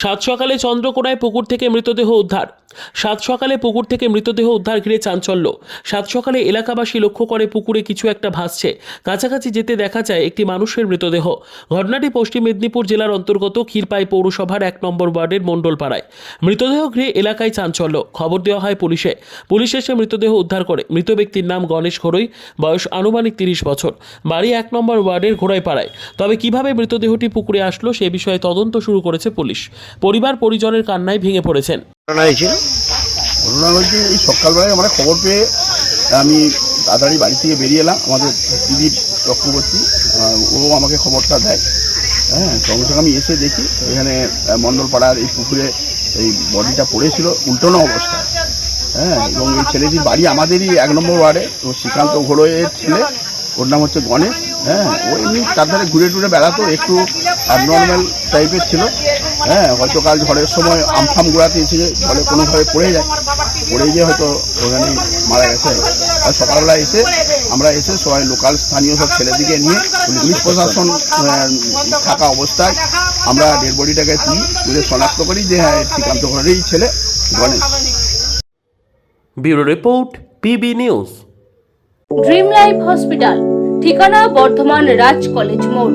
সাত সকালে চন্দ্রকোনায় পুকুর থেকে মৃতদেহ উদ্ধার। সাত সকালে পুকুর থেকে মৃতদেহ উদ্ধার ঘিরে চাঞ্চল্য। সাত সকালে এলাকাবাসী লক্ষ্য করে পুকুরে কিছু একটা ভাসছে। কাছাকাছি যেতে দেখা যায় একটি মানুষের মৃতদেহ। ঘটনাটি পশ্চিম মেদিনীপুর জেলার অন্তর্গত ক্ষীরপাই পৌরসভার এক নম্বর ওয়ার্ডের মণ্ডলপাড়ায়। মৃতদেহ ঘিরে এলাকায় চাঞ্চল্য। খবর দেওয়া হয় পুলিশে। পুলিশ এসে মৃতদেহ উদ্ধার করে। মৃত ব্যক্তির নাম গণেশ ঘোড়ই বয়স আনুমানিক তিরিশ বছর। বাড়ি এক নম্বর ওয়ার্ডের ঘোড়াইপাড়ায়। তবে কীভাবে মৃতদেহটি পুকুরে আসলো সে বিষয়ে তদন্ত শুরু করেছে পুলিশ। পরিবার পরিজনের কান্নায় ভেঙে পড়েছেন। ঘটনা হয়েছিল। ঘটনা হচ্ছে এই সকালবেলায় আমরা খবর পেয়ে আমি তাড়াতাড়ি বাড়ি থেকে বেরিয়ে এলাম আমাদের দিদি চক্রবর্তী ও আমাকে খবরটা দেয়। হ্যাঁ সঙ্গে সঙ্গে আমি এসে দেখি এখানে মণ্ডলপাড়ার এই পুকুরে এই বডিটা পড়েছিল উল্টোনো অবস্থা হ্যাঁ এবং এই ছেলেটির বাড়ি আমাদেরই এক নম্বর ওয়ার্ডে তো শ্রীকান্ত ঘোড়ের ছেলে ওর নাম হচ্ছে গণেশ। হ্যাঁ ও এমনি তার ধারে ঘুরে টুরে বেড়াতো একটু অ্যাবনর্মাল টাইপের ছিল। হ্যাঁ হয়তো কাল ঝড়ের সময় আমফাম গোড়াতে এসে জলে কোনোভাবে পড়ে যায়। পড়ে গিয়ে হয়তো ওখানে মারা গেছে। আর সকালবেলা এসে আমরা এসে সবাই লোকাল স্থানীয় সব ছেলেদিকে নিয়ে পুলিশ প্রশাসন আহ, থাকা অবস্থায় আমরা ডেড বডিটাকে তুলি তুলে শনাক্ত করি যে হ্যাঁ শ্রীকান্ত ঘরেরই ছেলে Ganesh bureau report PB news. Dream life hospital ঠিকানা বর্ধমান রাজ কলেজ মোড়।